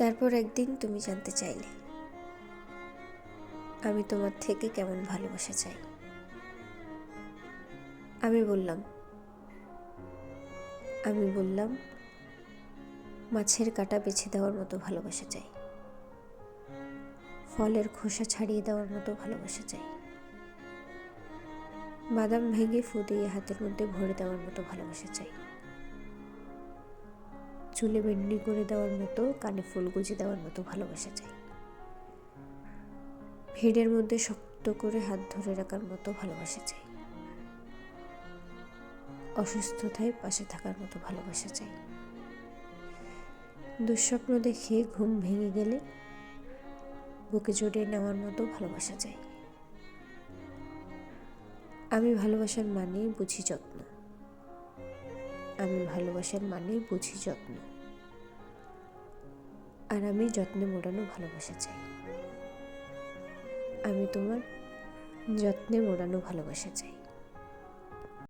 তারপর একদিন তুমি জানতে চাইলে আমি তোমার থেকে কেমন ভালোবাসা চাই। আমি বললাম আমি বললাম, মাছের কাঁটা বেছে দেওয়ার মতো ভালোবাসা চাই। ফলের খোসা ছাড়িয়ে দেওয়ার মতো ভালোবাসা চাই। বাদাম ভেঙে ফুদিয়ে হাতের মধ্যে ভরে দেওয়ার মতো ভালোবাসা চাই। চুলে বেন্ডি করে দেওয়ার মতো, কানে ফুল গুজে দেওয়ার মতো ভালোবাসা চাই। ভিড়ের মধ্যে শক্ত করে হাত ধরে রাখার মতো ভালোবাসা চাই। অসুস্থতায় পাশে থাকার মতো ভালোবাসা চাই। দুঃস্বপ্ন দেখে ঘুম ভেঙে গেলে বুকে জড়িয়ে নেওয়ার মতো ভালোবাসা চাই। আমি ভালোবাসার মানে বুঝি যত্ন। আমি ভালোবাসার মানে বুঝি যত্ন। আর আমি যত্নে মোড়ানো ভালোবাসা চাই। আমি তোমার যত্নে মোড়ানো ভালোবাসা চাই।